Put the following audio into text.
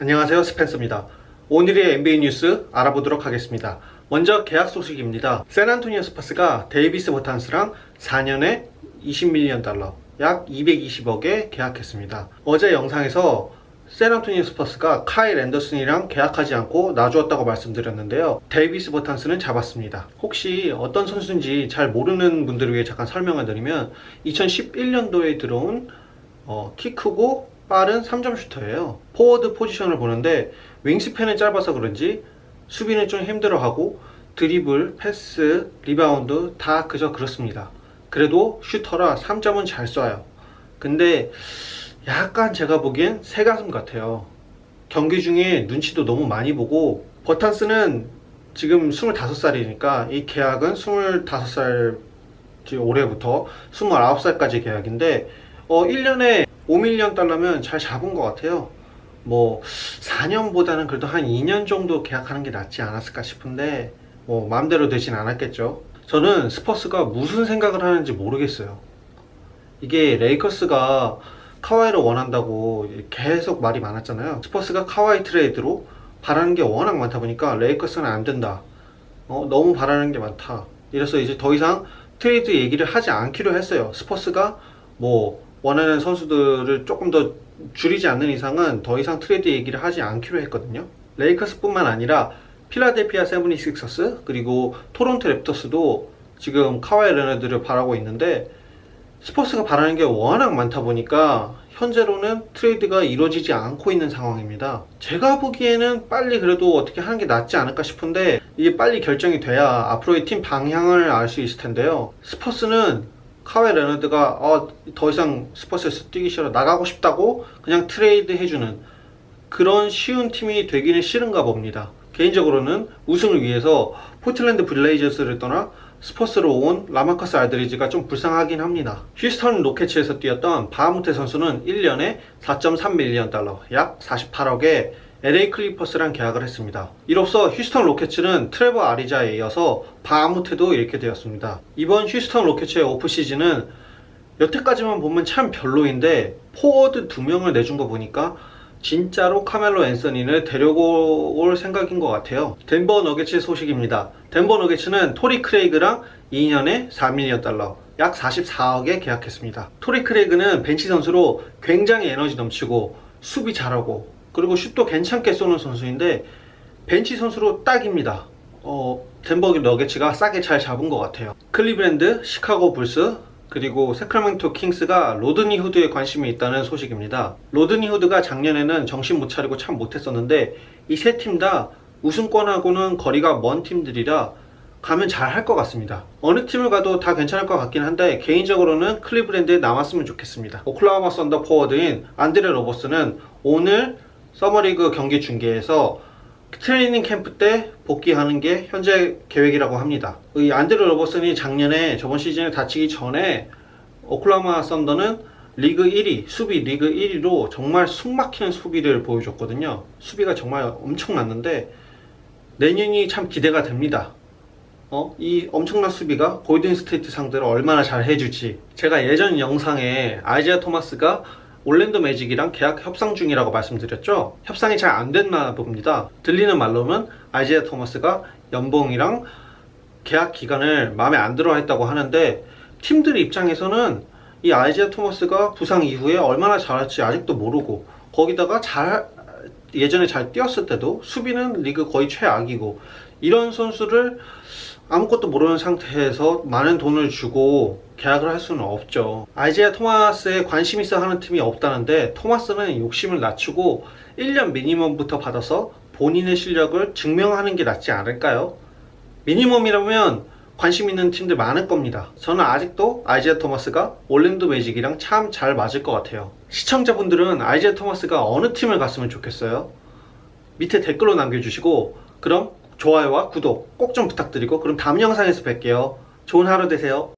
안녕하세요 스펜서입니다. 오늘의 NBA 뉴스 알아보도록 하겠습니다. 먼저 계약 소식입니다. 샌안토니오 스파스가 데이비스 버탄스랑 4년에 20밀리언 달러 약 220억에 계약했습니다. 어제 영상에서 샌안토니오 스파스가 카일 앤더슨이랑 계약하지 않고 놔주었다고 말씀드렸는데요. 데이비스 버탄스는 잡았습니다. 혹시 어떤 선수인지 잘 모르는 분들을 위해 잠깐 설명을 드리면 2011년도에 들어온 어, 키 크고 빠른 3점 슈터예요. 포워드 포지션을 보는데 윙스팬은 짧아서 그런지 수비는 좀 힘들어하고 드리블, 패스, 리바운드 다 그저 그렇습니다. 그래도 슈터라 3점은 잘 쏴요. 근데 약간 제가 보기엔 새가슴 같아요. 경기 중에 눈치도 너무 많이 보고 버탄스는 지금 25살이니까 이 계약은 25살 올해부터 29살까지 계약인데 어 1년에 5밀리언 달러면 잘 잡은 것 같아요. 뭐 4년보다는 그래도 한 2년 정도 계약하는 게 낫지 않았을까 싶은데 뭐 마음대로 되진 않았겠죠. 저는 스퍼스가 무슨 생각을 하는지 모르겠어요. 이게 레이커스가 카와이를 원한다고 계속 말이 많았잖아요. 스퍼스가 카와이 트레이드로 바라는 게 워낙 많다 보니까 레이커스는 안 된다. 어, 너무 바라는 게 많다. 이래서 이제 더 이상 트레이드 얘기를 하지 않기로 했어요. 스퍼스가 뭐 원하는 선수들을 조금 더 줄이지 않는 이상은 더 이상 트레이드 얘기를 하지 않기로 했거든요. 레이커스뿐만 아니라 필라델피아 세븐이식서스 그리고 토론토 랩터스도 지금 카와이 레너드를 바라고 있는데 스포츠가 바라는 게 워낙 많다 보니까 현재로는 트레이드가 이루어지지 않고 있는 상황입니다. 제가 보기에는 빨리 그래도 어떻게 하는 게 낫지 않을까 싶은데 이게 빨리 결정이 돼야 앞으로의 팀 방향을 알 수 있을 텐데요. 스퍼스는 카웨 레너드가 어, 더 이상 스퍼스에서 뛰기 싫어 나가고 싶다고 그냥 트레이드 해주는 그런 쉬운 팀이 되기는 싫은가 봅니다. 개인적으로는 우승을 위해서 포틀랜드 블레이저스를 떠나 스퍼스로 온 라마커스 알드리지가 좀 불쌍하긴 합니다. 휴스턴 로켓츠에서 뛰었던 바하무테 선수는 1년에 4.3밀리언 달러, 약 48억에 LA 클리퍼스랑 계약을 했습니다. 이로써 휴스턴 로켓츠는 트레버 아리자에 이어서 바하무테도 잃게 되었습니다. 이번 휴스턴 로켓츠의 오프시즌은 여태까지만 보면 참 별로인데 포워드 두 명을 내준 거 보니까 진짜로 카멜로 앤서니를 데려고 올 생각인 것 같아요. 덴버 너게츠 소식입니다. 덴버 너게츠는 토리 크레이그랑 2년에 4밀리언 달러, 약 44억에 계약했습니다. 토리 크레이그는 벤치 선수로 굉장히 에너지 넘치고 수비 잘하고 그리고 슛도 괜찮게 쏘는 선수인데 벤치 선수로 딱입니다. 어, 덴버 너게츠가 싸게 잘 잡은 것 같아요. 클리브랜드, 시카고 불스, 그리고 세크라멘토 킹스가 로드니 후드에 관심이 있다는 소식입니다. 로드니 후드가 작년에는 정신 못 차리고 참 못했었는데 이 세 팀 다 우승권하고는 거리가 먼 팀들이라 가면 잘 할 것 같습니다. 어느 팀을 가도 다 괜찮을 것 같긴 한데 개인적으로는 클리브랜드에 남았으면 좋겠습니다. 오클라호마 썬더 포워드인 안드레 로버스는 오늘 서머리그 경기 중계에서 트레이닝 캠프 때 복귀하는 게 현재 계획이라고 합니다. 이 안드레 로버슨이 작년에 저번 시즌에 다치기 전에 오클라호마 썬더는 리그 1위, 수비 리그 1위로 정말 숨막히는 수비를 보여줬거든요. 수비가 정말 엄청났는데 내년이 참 기대가 됩니다. 어? 이 엄청난 수비가 골든 스테이트 상대로 얼마나 잘 해줄지. 제가 예전 영상에 아이지아 토마스가 올랜도 매직이랑 계약 협상 중이라고 말씀드렸죠. 협상이 잘 안 됐나 봅니다. 들리는 말로는 아이지아 토마스가 연봉이랑 계약 기간을 마음에 안 들어 했다고 하는데 팀들 입장에서는 이 아이지아 토마스가 부상 이후에 얼마나 잘할지 아직도 모르고 거기다가 잘 예전에 잘 뛰었을 때도 수비는 리그 거의 최악이고 이런 선수를 아무것도 모르는 상태에서 많은 돈을 주고 계약을 할 수는 없죠. 아이지아 토마스에 관심 있어 하는 팀이 없다는데 토마스는 욕심을 낮추고 1년 미니멈부터 받아서 본인의 실력을 증명하는 게 낫지 않을까요? 미니멈이라면 관심 있는 팀들 많을 겁니다. 저는 아직도 아이지아 토마스가 올랜도 매직이랑 참 잘 맞을 것 같아요. 시청자분들은 아이지아 토마스가 어느 팀을 갔으면 좋겠어요? 밑에 댓글로 남겨주시고 그럼 좋아요와 구독 꼭 좀 부탁드리고 그럼 다음 영상에서 뵐게요. 좋은 하루 되세요.